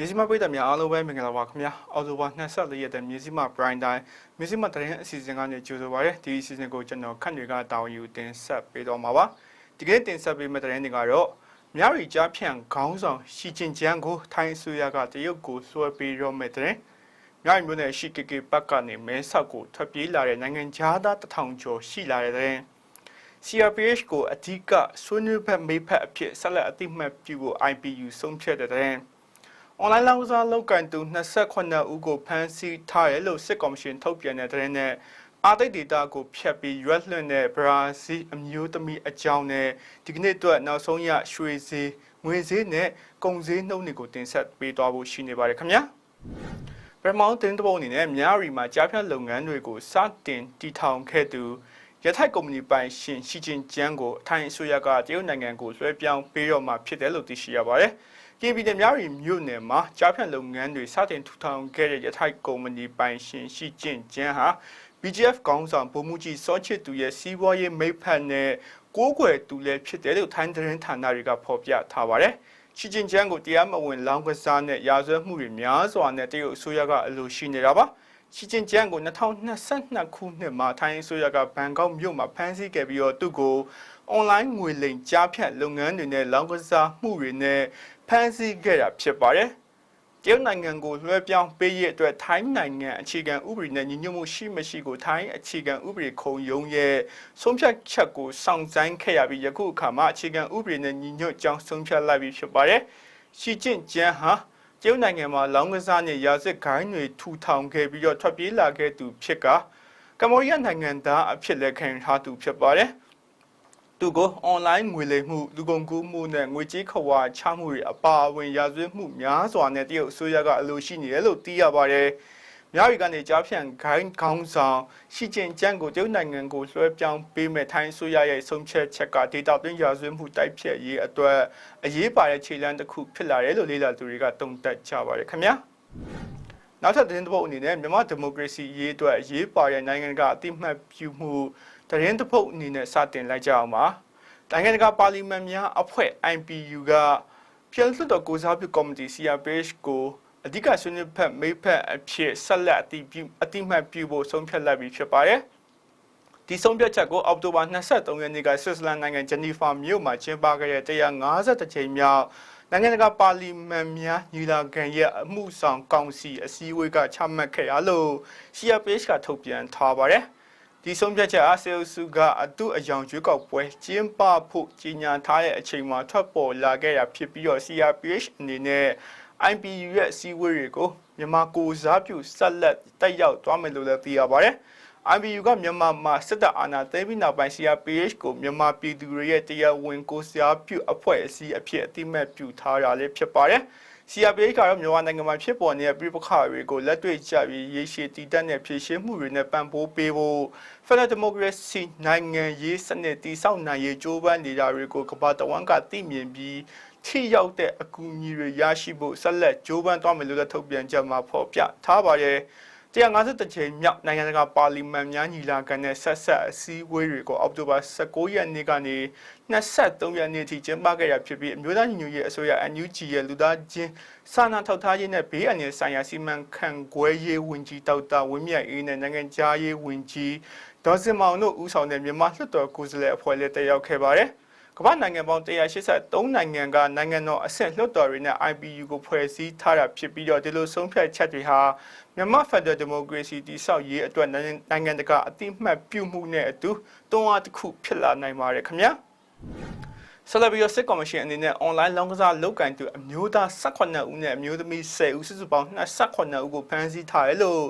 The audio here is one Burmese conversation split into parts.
မြစီမပြည်သူများအားလုံးပဲမင်္ဂလာပါခင်ဗျာအော်တိုဘာ24ရက်တဲ့မြစီမ Prime Time မြစီမတရင်အစီအစဉ်ကနေကြိုဆိုပါရစေဒီအစီအစဉ်ကိုကျွန်တော်ခန့်တွေကတာဝန်ယူတင်ဆက်ပေးတော့မှာပါဒီကနေ့တင်ဆက်ပေးမယ့်တရင်တွေကတော့မြရီကြားဖြန့်ခေါင်းဆောင်ရှီကျင်ကျန်းကိုထိုင်းအစိုးရကတရုတ်ကိုဆွဲပေးရောမယ့်တရင်မြရီမျိုးနဲ့ရှီကေကေပတ်ကနေမဲဆောက်ကိုထွက်ပြေးလာတဲ့နိုင်ငံသားတထောင်ကျော်ရှိလာတဲ့တရင် CRPH ကိုအဓိကဆွေးနွေးဖက်မေးဖက်အဖြစ်ဆက်လက်အသိမှတ်ပြုဖို့ IPU ဆုံးဖြတ်တဲ့တဲ့ အွန်လိုင်းလောင်းကစားလောက်ကန်သူ28ဦးကိုဖမ်းဆီးထားတယ်လို့စစ်ကော်မရှင်ထုတ်ပြန်တဲ့သတင်းနဲ့အာတိတ်ဒေတာကိုဖျက်ပြီးရွက်လွှင့်တဲ့ဘရာဇီးအမျိုးသမီးအကြောင်းနဲ့ဒီကနေ့အတွက်နောက်ဆုံးရရွှေဈေးငွေဈေးနဲ့ကုန်ဈေးနှုန်းတွေကိုတင်ဆက်ပေးသွားဖို့ရှိနေပါတယ်ခင်ဗျာပရမောင်းတင်တဲ့ပုံအနေနဲ့မြရီမှာကြားဖြတ်လုပ်ငန်းတွေကိုစတင်တည်ထောင်ခဲ့သူရထိုက်ကုမ္ပဏီပိုင်ရှင်ရှီကျင်ကျန်းကိုအထိုင်းအစိုးရကတရုတ်နိုင်ငံကိုလွှဲပြောင်းပေးတော့မှာဖြစ်တယ်လို့သိရှိရပါတယ်။ KB နဲ့များရီမြို့နယ်မှာကြားဖြတ်လုပ်ငန်းတွေစတင်ထူထောင်ခဲ့တဲ့ရထိုက်ကုမ္ပဏီပိုင်ရှင်ရှီကျင်ကျန်းဟာ BGF ကောင်းဆောင်ဗိုလ်မှူးကြီးစောချစ်သူရဲ့စီးပွားရေးမိတ်ဖက်နဲ့ကိုးကွယ်သူလည်းဖြစ်တယ်လို့ထိုင်းသတင်းဌာနတွေကဖော်ပြထားပါတယ်။ရှီကျင်ကျန်းကိုတရားမဝင်လောင်းကစားနဲ့ရာဇဝတ်မှုတွေများစွာနဲ့တရုတ်အစိုးရကအလိုရှိနေတာပါ။ရှီကျင်ကျန်းကို2022ခုနှစ်မှာထိုင်းအစိုးရကဘန်ကောက်မြို့မှာဖမ်းဆီးခဲ့ပြီးတော့သူ့ကိုအွန်လိုင်းငွေလိမ်ကြားဖြတ်လုပ်ငန်းတွေနဲ့လောင်းကစားမှုတွေနဲ့ ဖမ်းဆီးခဲ့တာဖြစ်ပါတယ်။တရုတ်နိုင်ငံကိုလွှဲပြောင်းပေးရတဲ့အတွက်ထိုင်းနိုင်ငံအခြေခံဥပဒေနဲ့ညီညွတ်မှုရှိမရှိကိုထိုင်းအခြေခံဥပဒေခုံရုံးရဲ့ဆုံးဖြတ်ချက်ကိုစောင့်ဆိုင်းခဲ့ရပြီးယခုအခါမှာအခြေခံဥပဒေနဲ့ညီညွတ်ကြောင်းဆုံးဖြတ်လိုက်ပြီးဖြစ်ပါတယ်။ရှီကျင့်ကျန်းဟာတရုတ်နိုင်ငံမှာလောင်းကစားနဲ့ရာဇစ်ဂိုင်းတွေထူထောင်ခဲ့ပြီးတော့ထွက်ပြေးလာခဲ့သူဖြစ်ကကမ္ဘောဒီးယားနိုင်ငံသားအဖြစ်လက်ခံထားသူဖြစ်ပါတယ်။ သူကိုအွန်လိုင်းငွေလိမ်မှုလူကုန်ကူးမှုနဲ့ငွေကြေးခဝါချမှုတွေအပါအဝင်ရာဇဝတ်မှုများစွာနဲ့တရုတ်အစိုးရကအလိုရှိနေတယ်လို့သိရပါတယ်။မြောက်ရီကနေကြားဖြန့်ဂိုင်းခေါင်းဆောင်ရှီကျင်ကျန်းကိုတရုတ်နိုင်ငံကိုလွှဲပြောင်းပေးမဲ့ထိုင်းအစိုးရရဲ့ဆုံးဖြတ်ချက်ကဒေတာသွင်းရာဇဝတ်မှုတိုက်ဖျက်ရေးအတွက်အရေးပါတဲ့ခြေလှမ်းတစ်ခုဖြစ်လာတယ်လို့လေ့လာသူတွေကတုံ့တက်ကြပါတယ်ခင်ဗျာ။နောက်ထပ်သတင်းတစ်ပုဒ်အနေနဲ့မြန်မာဒီမိုကရေစီရေးအတွက်အရေးပါတဲ့နိုင်ငံကအတိမတ်ပြုမှု သတင်းတစ်ပုဒ်အနေနဲ့စတင်လိုက်ကြအောင်ပါ။နိုင်ငံတကာပါလီမန်များအဖွဲ့ IPU ကပြည်သူ့တော်ကိုစားပြုကော်မတီ CRPH ကိုအဓိကဆွေးနွေးဖက်မိဖက်အဖြစ်ဆက်လက်အတိပြုအတိမတ်ပြုဖို့ဆုံးဖြတ်လိုက်ပြီးဖြစ်ပါတယ်။ဒီဆုံးဖြတ်ချက်ကိုအောက်တိုဘာ23ရက်နေ့ကဆွစ်ဇာလန်နိုင်ငံဂျနီဖာမြို့မှာကျင်းပခဲ့တဲ့150ကြိမ်မြောက်နိုင်ငံတကာပါလီမန်များညီလာခံရဲ့အမှုဆောင်ကောင်စီအစည်းအဝေးကချမှတ်ခဲ့ရလို့ CRPH ကထုတ်ပြန်ထားပါတယ်။ ဒီဆုံးဖြတ်ချက်အားဆေးစုကအတုအယောင်ကျွေးကောက်ပွဲကျင်းပဖို့ကြီးညာထားတဲ့အချိန်မှာထွက်ပေါ်လာခဲ့ရဖြစ်ပြီးတော့ CRPH အနေနဲ့ IPU ရဲ့အစည်းအဝေးတွေကိုမြန်မာကိုစားပြုဆက်လက်တက်ရောက်သွားမယ်လို့လည်းသိရပါတယ်။ IPU ကမြန်မာမှာစစ်တပ်အာဏာသိမ်းပြီးနောက်ပိုင်း CRPH ကိုမြန်မာပြည်သူတွေရဲ့တရားဝင်ကိုစားပြုအဖွဲ့အစည်းအဖြစ်အတိမတ်ပြုထားတာလည်းဖြစ်ပါတယ်။ CRPH ကတော့မြန်မာနိုင်ငံမှာဖြစ်ပေါ်နေတဲ့ပြည်ပခါတွေကိုလက်တွေ့ကျပြီးရေရှည်တည်တတ်တဲ့ဖြည့်ရှင်းမှုတွေနဲ့ပံ့ပိုးပေးဖို့ Federal Democracy နိုင်ငံရေးစနစ်တည်ဆောက်နိုင်ရေးကြိုးပမ်းနေတာတွေကိုကမ္ဘာတဝန်းကသိမြင်ပြီးထိရောက်တဲ့အကူအညီတွေရရှိဖို့ဆက်လက်ကြိုးပမ်းသွားမယ်လို့လည်းထုတ်ပြန်ချက်မှာဖော်ပြထားပါတယ်။ 150ကြိမ်မြောက်နိုင်ငံတကာပါလီမန်များညီလာခံနဲ့ဆက်ဆက်အစည်းအဝေးတွေကိုအောက်တိုဘာ19ရက်နေ့ကနေ23ရက်နေ့ထိကျင်းပခဲ့ရဖြစ်ပြီးအမျိုးသားညီညွတ်ရေးအစိုးရ NUG ရဲ့လူသားချင်းစာနာထောက်ထားရေးနဲ့ဘေးအန္တရာယ်ဆိုင်ရာစီမံခန့်ခွဲရေးဝန်ကြီးဒေါက်တာဝင်းမြတ်အေးနဲ့နိုင်ငံခြားရေးဝန်ကြီးဒေါ်စင်မောင်တို့ဦးဆောင်တဲ့မြန်မာလွှတ်တော်ကိုယ်စားလှယ်အဖွဲ့လည်းတက်ရောက်ခဲ့ပါတယ်။ ကမ္ဘာနိုင်ငံပေါင်း183နိုင်ငံကနိုင်ငံတော်အဆင့်လွှတ်တော်တွေနဲ့ IPU ကိုဖွဲ့စည်းထားတာဖြစ်ပြီးတော့ဒီလိုဆုံးဖြတ်ချက်တွေဟာမြန်မာဖက်ဒရယ်ဒီမိုကရေစီတည်ဆောက်ရေးအတွက်နိုင်ငံတကာအတိအမှတ်ပြုမှုနဲ့အတူတွန်းအားတစ်ခုဖြစ်လာနိုင်ပါတယ်ခင်ဗျာ ဆလဘီယစစ်ကော်မရှင်အနေနဲ့ online လောင်းကစားလုပ်ကင်သူအမျိုးသား18ဦးနဲ့အမျိုးသမီး10ဦးစုစုပေါင်း28ဦးကိုဖမ်းဆီးထားတယ်လို့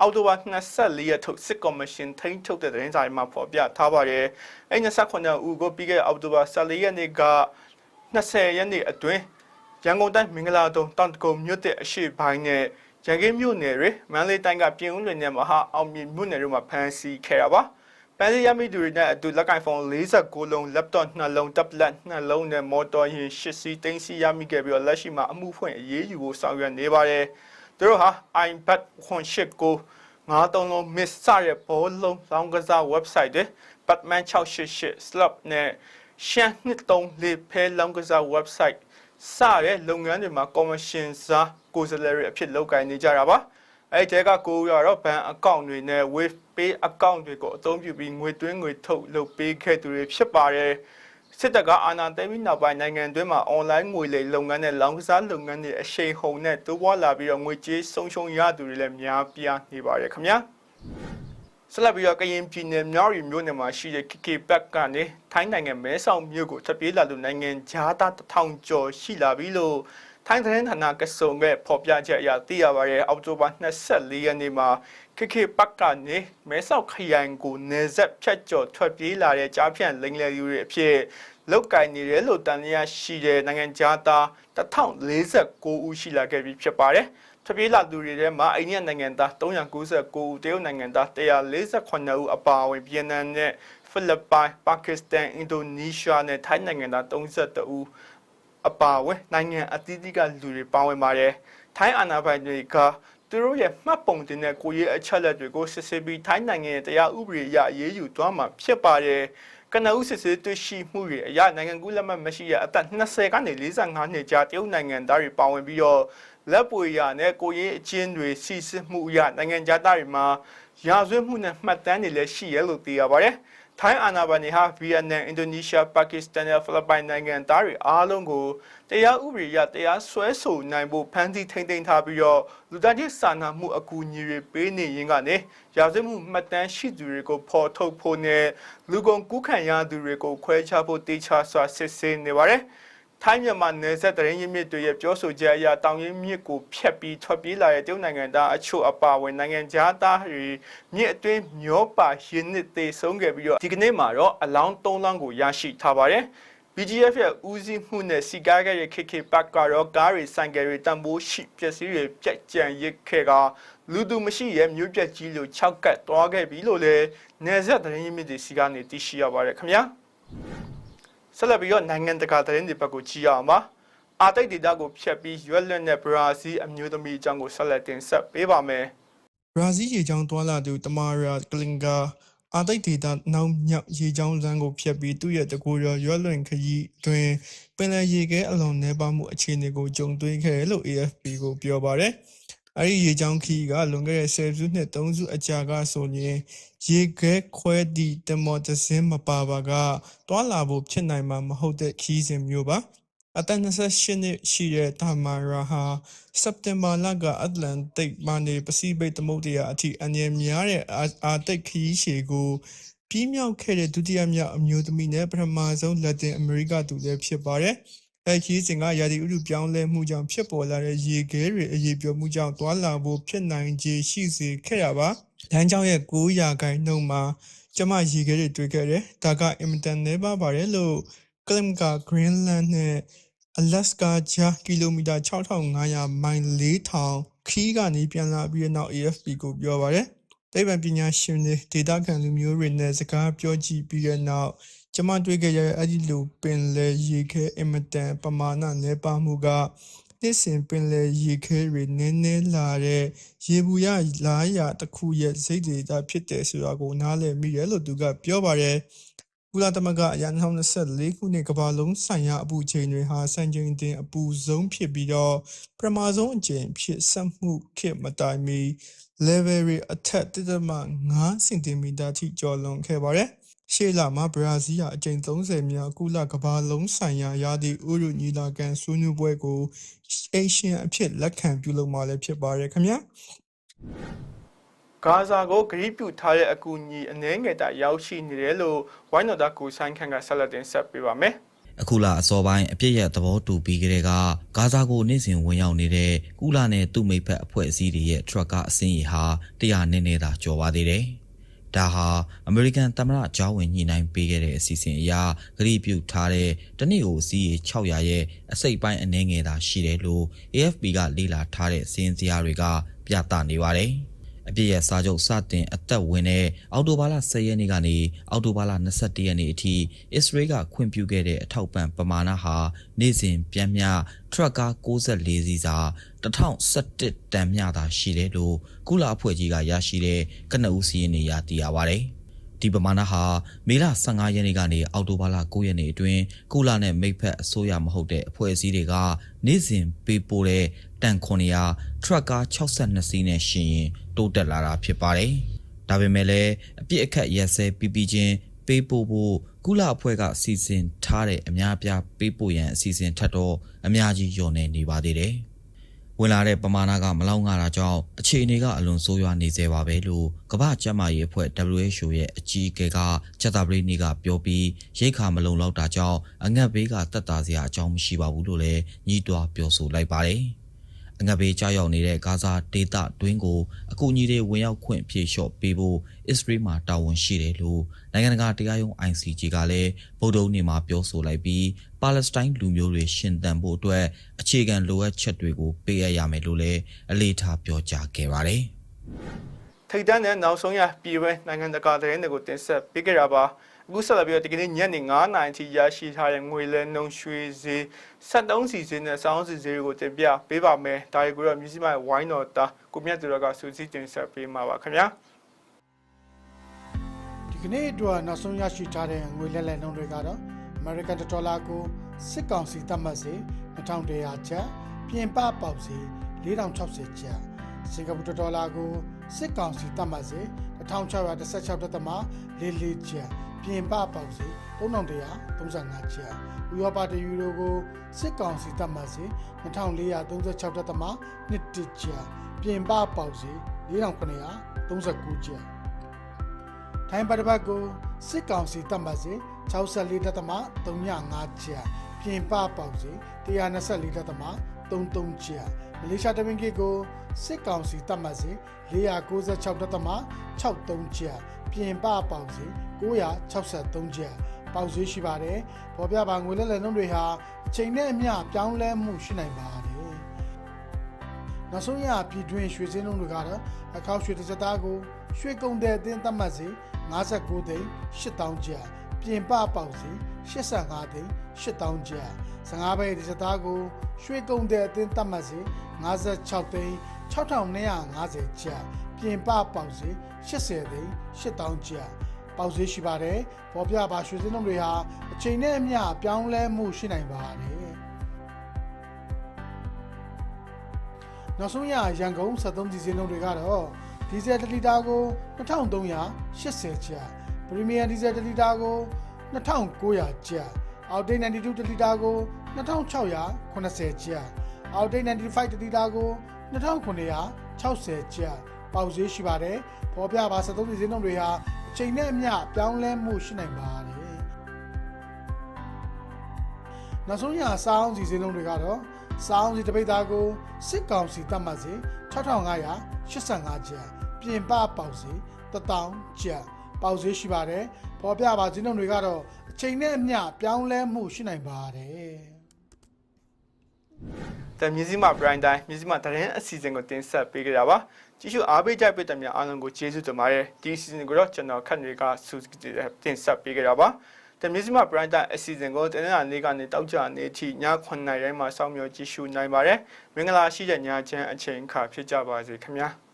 အောက်တိုဘာ24ရက်ထုတ်စစ်ကော်မရှင်ထိန်းချုပ်တဲ့သတင်းစာမှာဖော်ပြထားပါတယ်။အဲ28ဦးကိုပြီးခဲ့တဲ့အောက်တိုဘာ14ရက်နေ့က20ရက်နေ့အတွင်းရန်ကုန်တိုင်းမင်္ဂလာတုံတောင်တကုံမြို့တဲ့အရှိပိုင်းနဲ့ရန်ကင်းမြို့နယ်တွေမန္တလေးတိုင်းကပြင်ဦးလွင်နဲ့မဟာအောင်မြင်မြို့နယ်တို့မှာဖမ်းဆီးခဲ့တာပါ။ ပန်းစည်းရမိသူတွေနဲ့အတူလက်ကင်ဖုန်း49လုံး laptop 2လုံး tablet 2လုံးနဲ့မော်တော်ယာဉ်8စီးတင်စီရမိခဲ့ပြီးတော့လက်ရှိမှာအမှုဖွင့်အရေးယူဖို့ဆောင်ရွက်နေပါတယ်။သူတို့ဟာ iPad 18ကို93လုံး miss စတဲ့ဘောလုံးလောင်းကစား website တွေ batman 688 slot နဲ့ရှန်23လေးဖဲလောင်းကစား website စတဲ့လုပ်ငန်းတွေမှာကော်မရှင်စားကိုယ်စားလှယ်တွေအဖြစ်လုပ်ကိုင်နေကြတာပါ အဲ့ဒီကကိုရတော့ဘဏ်အကောင့်တွေနဲ့ wave pay အကောင့်တွေကိုအသုံးပြုပြီးငွေသွင်းငွေထုတ်လုပ်ပေးခဲ့သူတွေဖြစ်ပါတယ်စစ်တပ်ကအာဏာသိမ်းပြီးနောက်ပိုင်းနိုင်ငံတွင်းမှာ online ငွေလိမ်လုပ်ငန်းနဲ့လောင်းကစားလုပ်ငန်းတွေအရှိန်ဟုန်နဲ့တိုးပွားလာပြီးတော့ငွေကြေးဆုံးရှုံးရသူတွေလည်းများပြားနေပါတယ်ခင်ဗျာဆက်လက်ပြီးတော့ကရင်ပြည်နယ်မြောက်ရီမြို့နယ်မှာရှိတဲ့ KK Back ကနေထိုင်းနိုင်ငံမဲဆောက်မြို့ကိုထွက်ပြေးလာသူနိုင်ငံခြားသားတစ်ထောင်ကျော်ရှိလာပြီလို့ ထိုင်းသတင်းဌာနကစုံကဖော်ပြချက်အရသိရပါတယ်အောက်တိုဘာ24ရက်နေ့မှာ KK Back ကနေမဲဆောက်ခရိုင်ကိုနေဆက်ဖြတ်ကျော်ထွက်ပြေးလာတဲ့ကြားဖြန့်လိမ်လည်သူတွေအဖြစ်လောက်ကင်နေတယ်လို့တန်လျာရှိတဲ့နိုင်ငံခြားသား1049ဦးရှိလာခဲ့ပြီဖြစ်ပါတယ်။ထွက်ပြေးလာသူတွေထဲမှာအိန္ဒိယနိုင်ငံသား399ဦးတရုတ်နိုင်ငံသား148ဦးအပါအဝင်ဗီယက်နမ်နဲ့ဖိလစ်ပိုင်ပါကစ္စတန်အင်ဒိုနီးရှားနဲ့ထိုင်းနိုင်ငံသား32ဦး အပါအဝင်နိုင်ငံအသီးသီးကလူတွေပါဝင်ပါတယ်။ထိုင်းအာဏာပိုင်တွေကသူတို့ရဲ့မှတ်ပုံတင်တဲ့ကိုရေးအချက်လက်တွေကိုစစ်ဆေးပြီးထိုင်းနိုင်ငံရဲ့တရားဥပဒေအရအရေးယူသွားမှာဖြစ်ပါတယ်။ကနအုပ်စစ်ဆေးတွေ့ရှိမှုတွေအရနိုင်ငံကူးလက်မှတ်မရှိတဲ့အသက်20ကနေ45နှစ်ကြားတရုတ်နိုင်ငံသားတွေပါဝင်ပြီးတော့လက်ပွေရနဲ့ကိုရင်းအချင်းတွေစီစစ်မှုအရနိုင်ငံသားတွေမှာရာဇဝတ်မှုနဲ့မှတ်တမ်းတွေလည်းရှိရလို့သိရပါတယ်။ ထိုင်းအာဏာပိုင်တွေဟာဗီယက်နမ်အင်ဒိုနီးရှားပါကစ္စတန်နဲ့ဖိလစ်ပိုင်နိုင်ငံသားတွေအားလုံးကိုတရားဥပဒေအရတရားစွဲဆိုနိုင်ဖို့ဖမ်းဆီးထိန်းသိမ်းထားပြီးတော့လူသားချင်းစာနာမှုအကူအညီတွေပေးနေရင်းကနေရာဇဝတ်မှုမှတ်တမ်းရှိသူတွေကိုဖော်ထုတ်ဖို့နဲ့လူကုန်ကူးခံရသူတွေကိုခွဲခြားဖို့တေချာစွာစစ်ဆေးနေပါတယ်။ ထိုင်းမြန်မာနယ်စပ်တရင်ရင်းမြစ်တွေရဲ့ပြောဆိုချက်အရတောင်ရင်းမြစ်ကိုဖျက်ပြီးထွက်ပြေးလာတဲ့တရုတ်နိုင်ငံသားအချို့အပါအဝင်နိုင်ငံသားသားတွေမြစ်အတွင်းမျောပါရင်းနစ်သေးဆုံးခဲ့ပြီးတော့ဒီကနေ့မှာတော့အလောင်း၃လောင်းကိုရရှိထားပါတယ်။ BGF ရဲ့ဦးစီးမှုနဲ့စီကားခဲ့တဲ့ KK Park ကတော့ကားတွေဆိုင်ကယ်တွေတန်ဖိုးရှိပစ္စည်းတွေပြက်ကြံရစ်ခဲ့ကလူသူမရှိရဲ့မြို့ပြက်ကြီးလို၆ကတ်သွားခဲ့ပြီလို့လည်းနယ်စပ်တရင်ရင်းမြစ်တွေစီကနေသိရှိရပါတယ်ခင်ဗျာ။ ဆက်လက်ပြီးတော့နိုင်ငံတကာသတင်းတွေဘက်ကိုကြည့်ရအောင်ပါအာတိတ်ဒေတာကိုဖျက်ပြီးရွက်လက်နဲ့ဘရာဇီးအမျိုးသမီးအကြောင်းကိုဆက်လက်တင်ဆက်ပေးပါမယ်ဘရာဇီးရေချောင်းတွာလာသူတမာရာကလင်ဂါအာတိတ်ဒေတာနောက်မြောက်ရေချောင်းလမ်းကိုဖျက်ပြီးသူ့ရဲ့တကူရောရွက်လွင်ခရီးတွင်ပင်လယ်ရေခဲအလွန်နှဲပါမှုအခြေအနေကိုကြုံတွေ့ခဲ့တယ်လို့ AFP ကိုပြောပါတယ်။ အဲ့ဒီရေချောင်းခီးကလွန်ခဲ့တဲ့10စုနှစ်3စုအကြာကဆိုရင်ရေခဲခွဲသည့်တမော်တစင်းမပါပါကတွာလာဖို့ဖြစ်နိုင်မှာမဟုတ်တဲ့ခီးစဉ်မျိုးပါအသက်28နှစ်ရှိတဲ့တာမာရာဟာစက်တင်ဘာလကအတ္တလန်တိတ်မနေပစိဖိတ်သမုဒ္ဒရာအထိအငြင်းများတဲ့အာတိတ်ခီးရှည်ကိုပြီးမြောက်ခဲ့တဲ့ဒုတိယမြောက်အမျိုးသမီးနဲ့ပထမဆုံးလက်တင်အမေရိကသူလည်းဖြစ်ပါတယ်။ အဲခီးစဉ်ကရာသီဥတုပြောင်းလဲမှုကြောင့်ဖြစ်ပေါ်လာတဲ့ရေခဲတွေအရေးပြောမှုကြောင့်တွာလာဖို့ဖြစ်နိုင်ခြေရှိစေခဲ့ရပါ။လမ်းကြောင်းရဲ့9ရာခိုင်နှုန်းမှာကျမရေခဲတွေတွေ့ခဲ့တယ်။ဒါကအင်မတန်နေပါပါတယ်လို့ကလမ်ကာဂရင်းလန်းနဲ့အလက်စကာကြားကီလိုမီတာ6500မိုင်4000ခီးကနေပြန်လာပြီးနောက် AFP ကိုပြောပါတယ်။သိပ္ပံပညာရှင်တွေဒေတာခံလူမျိုးတွေနဲ့စကားပြောကြည့်ပြီးတဲ့နောက် ကျမတွေ့ခဲ့ရတဲ့အဲ့ဒီလိုပင်လယ်ရေခဲအင်မတန်ပမာဏနည်းပါးမှုကနှစ်စဉ်ပင်လယ်ရေခဲတွေနည်းနည်းလာတဲ့ရေဘူးရလာရတစ်ခုရဲ့စိတ်ဒေတာဖြစ်တယ်ဆိုတာကိုနားလည်မိတယ်လို့သူကပြောပါတယ်ကုလသမဂ္ဂအရာ2024ခုနှစ်ကမ္ဘာလုံးဆိုင်ရာအပူချိန်တွေဟာစံချိန်တင်အပူဆုံးဖြစ်ပြီးတော့ပထမဆုံးအကြိမ်ဖြစ်ဆက်မှုခေတ်မတိုင်မီ level တွေအထက်1.5စင်တီမီတာထိကျော်လွန်ခဲ့ပါတယ်။ ရှေ့လမှာဘရာဇီးဟာအကြိမ်30မြောက်ကုလကမ္ဘာလုံးဆိုင်ရာရာသီဥတုညီလာခံဆွေးနွေးပွဲကိုအေရှန်အဖြစ်လက်ခံပြုလုပ်မှာလည်းဖြစ်ပါတယ်ခင်ဗျာဂါဇာကိုဂရိပြုထားတဲ့အကူအညီအနှဲငယ်တာရောက်ရှိနေတယ်လို့ဝိုင်းတော်သားကိုဆိုင်ခန့်ကဆက်လက်တင်ဆက်ပေးပါမယ်အခုလအစောပိုင်းအပြစ်ရသဘောတူပြီးကြတဲ့ကဂါဇာကိုနေ့စဉ်ဝင်ရောက်နေတဲ့ကုလနဲ့သူ့မိဖက်အဖွဲ့အစည်းတွေရဲ့ထရက်ကားအစင်းရီဟာတရားနဲ့နဲ့သာကျော်ပါသေးတယ်။ ဒါဟာအမေရိကန်သမ္မတဂျောင်းဝင်ညှိနှိုင်းပေးခဲ့တဲ့အစီအစဉ်အရဂရိပြုထားတဲ့တနည်းကိုစီးရေ600ရဲ့အစိတ်ပိုင်းအနှဲငယ်သာရှိတယ်လို့ AFP ကလေ့လာထားတဲ့စီးရင်စရာတွေကပြသနေပါတယ်။ အပြည့်ရဲ့စာချုပ်စတင်အသက်ဝင်တဲ့အော်တိုဘာလ10ရက်နေ့ကနေအော်တိုဘာလ21ရက်နေ့အထိအစ္စရေးကခွင့်ပြုခဲ့တဲ့အထောက်ပံ့ပမာဏဟာနေ့စဉ်ပြန်မျှထရက်ကား64စီးစာ1017တန်မျှသာရှိတယ်လို့ကုလအဖွဲ့ကြီးကရရှိတဲ့ကနဦးစီးရင်တွေရသိရပါတယ်။ ဒီပမာဏဟာမေလ15ရက်နေ့ကနေအောက်တိုဘာလ9ရက်နေ့အတွင်းကုလနဲ့မိတ်ဖက်အစိုးရမဟုတ်တဲ့အဖွဲ့အစည်းတွေကနေ့စဉ်ပေးပို့တဲ့တန်900ထရက်ကား62စီးနဲ့ရှင်ရင်တိုးတက်လာတာဖြစ်ပါတယ်။ဒါပေမဲ့လည်းအပြစ်အခက်ရက်စဲပြီးပြီးချင်းပေးပို့ဖို့ကုလအဖွဲ့ကစီစဉ်ထားတဲ့အများအပြားပေးပို့ရန်အစီအစဉ်ထက်တော့အများကြီးညှော်နေနေပါသေးတယ်။ ဝင်လာတဲ့ပမာဏကမလောက်ငါတာကြောင့်အခြေအနေကအလွန်ဆိုးရွားနေသေးပါပဲလို့ကမ္ဘာ့ကျန်းမာရေးအဖွဲ့ WHO ရဲ့အကြီးအကဲကချက်တာပရိနေကပြောပြီးရိတ်ခါမလုံလောက်တာကြောင့်အငတ်ဘေးကတက်တာစရာအကြောင်းမရှိပါဘူးလို့လည်းညှိတွားပြောဆိုလိုက်ပါတယ်။ အငတ်ဘေးကြောက်ရောက်နေတဲ့ဂါဇာဒေသတွင်းကိုအကူအညီတွေဝင်ရောက်ခွင့်ဖြေလျှော့ပေးဖို့အစ္စရေးမှာတာဝန်ရှိတယ်လို့နိုင်ငံတကာတရားရုံး ICJ ကလည်းဗုဒ္ဓဦးနေမှာပြောဆိုလိုက်ပြီးပါလက်စတိုင်းလူမျိုးတွေရှင်သန်ဖို့အတွက်အခြေခံလိုအပ်ချက်တွေကိုပေးအပ်ရမယ်လို့လည်းအလေးထားပြောကြားခဲ့ပါတယ်။ထိတ်တန်းတဲ့နောက်ဆုံးရပြည်ဝဲနိုင်ငံတကာသတင်းတွေကိုတင်ဆက်ပေးကြတာပါ အခုဆက်လက်ပြီးတော့ဒီကနေ့ညနေ9:00နာရီထိရရှိထားတဲ့ငွေလဲနှုန်းရွှေဈေး73စီစဉ်နဲ့စောင်းစီဈေးတွေကိုတင်ပြပေးပါမယ်ဒါတွေကိုတော့မြစည်းမဝိုင်းတော်တာကိုမြတ်သူတော်ကစူးစီးတင်ဆက်ပေးမှာပါခင်ဗျာဒီကနေ့အတွက်နောက်ဆုံးရရှိထားတဲ့ငွေလဲလှယ်နှုန်းတွေကတော့ American Dollar ကိုစစ်ကောင်စီသတ်မှတ်စေ2100ကျပ်ပြင်ပပေါက်စေ4060ကျပ်စင်ကာပူဒေါ်လာကိုစစ်ကောင်စီသတ်မှတ်စေ 1616.44ကျပ်ပြင်ပပေါက်စေ3135ကျပ်ဥရောပတယူရိုကိုစစ်ကောင်စီသတ်မှတ်စေ2436.21ကျပ်ပြင်ပပေါက်စေ4939ကျပ်ထိုင်းပတ်တစ်ပတ်ကိုစစ်ကောင်စီတပ်မှတ်စေ64တက်သမ35ကျပ်ပြင်ပပေါက်စေ124တက်သမ33ကျပ်မ လေးရှားတမင်ကိကိုစစ်ကောင်စီတပ်မှတ်စေ496တက်သမ63ကျပ်ပြင်ပပေါက်စေ963ကျပ်ပေါက်ဈေးရှိပါတယ်ပေါ်ပြပါငွေလက်လက်နှုန်းတွေဟာအချိန်နဲ့အမျှပြောင်းလဲမှုရှိနိုင်ပါတယ်နောက်ဆုံးရပြည်တွင်းရွှေစင်းလုံးတွေကတော့အခောက်ရွှေတစ်စက်သားကိုရွှေကုန်တဲ့အသင်းသတ်မှတ်စေ59သိန်း8000ကျပ်ပြင်ပပေါက်စီ 85သိန်း8000ကျပ်15ဘိတ်ဒီစသားကိုရွှေကုံတဲ့အသင်းတတ်မှတ်စီ56သိန်း6250ကျပ်ပြင်ပပေါက်စီ80သိန်း8000ကျပ်ပေါက်ဈေးရှိပါတယ်ပေါ်ပြပါရွှေစင်းလုံးတွေဟာအချိန်နဲ့အမျှပြောင်းလဲမှုရှိနိုင်ပါတယ်နောက်ဆုံးရရန်ကုန်73ဒီဇယ်လုံးတွေကတော့ဒီဇယ်1လီတာကို2380ကျပ်ပရီမီယံဒီဇယ်1လီတာကို 2900ကျပ်အောက်တိတ်92တလီတာကို2680ကျပ်အောက်တိတ်95တလီတာကို2960ကျပ်ပေါက်ဈေးရှိပါတယ်ပေါ်ပြပါ73ဒီဇယ်လုံးတွေဟာအချိန်နဲ့အမျှပြောင်းလဲမှုရှိနိုင်ပါတယ်နောက်ဆုံးရစားအောင်စီစင်းလုံးတွေကတော့စားအောင်စီတပိတ်သားကိုစစ်ကောင်စီတတ်မှတ်စေ6585ကျပ်ပြင်ပပေါက်စေ1000ကျပ် ပေါက်ဈေးရှိပါတယ်ပေါ်ပြပါဈေးနှုန်းတွေကတော့အချိန်နဲ့အမျှပြောင်းလဲမှုရှိနိုင်ပါတယ်တဲ့မြစည်းမ Prime Time မြစည်းမသတင်းအစီအစဉ်ကိုတင်ဆက်ပေးကြတာပါကြည့်ရှုအားပေးကြိုက်ပေးတဲ့များအားလုံးကိုကျေးဇူးတင်ပါတယ်ဒီအစီအစဉ်ကိုတော့ကျွန်တော်ခန့်တွေကစူးစီးတင်ဆက်ပေးကြတာပါတဲ့မြစည်းမ Prime Time အစီအစဉ်ကိုတင်းလာနေ့ကနေတောက်ကြနေ့ထိည9:00နာရီတိုင်းမှာစောင့်မျှော်ကြည့်ရှုနိုင်ပါတယ်မင်္ဂလာရှိတဲ့ညချမ်းအချိန်အခါဖြစ်ကြပါစေခင်ဗျာ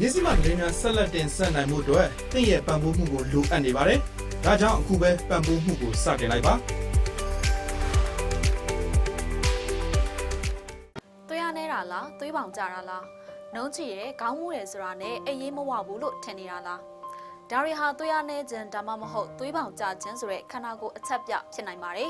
မြစည်းမသတင်းများဆက်လက်တင်ဆက်နိုင်မှုအတွက်တင့်ရဲ့ပံ့ပိုးမှုကိုလိုအပ်နေပါတယ်ဒါကြောင့်အခုပဲပံ့ပိုးမှုကိုစတင်လိုက်ပါသွေးရနေတာလားသွေးပေါင်ကြတာလားနှုံးချီရဲခေါင်းမူရဲဆိုတာနဲ့အေးရေးမဝဘူးလို့ထင်နေတာလားဒါတွေဟာသွေးရနေခြင်းဒါမှမဟုတ်သွေးပေါင်ကြခြင်းဆိုတဲ့ခန္ဓာကိုယ်အချက်ပြဖြစ်နိုင်ပါတယ်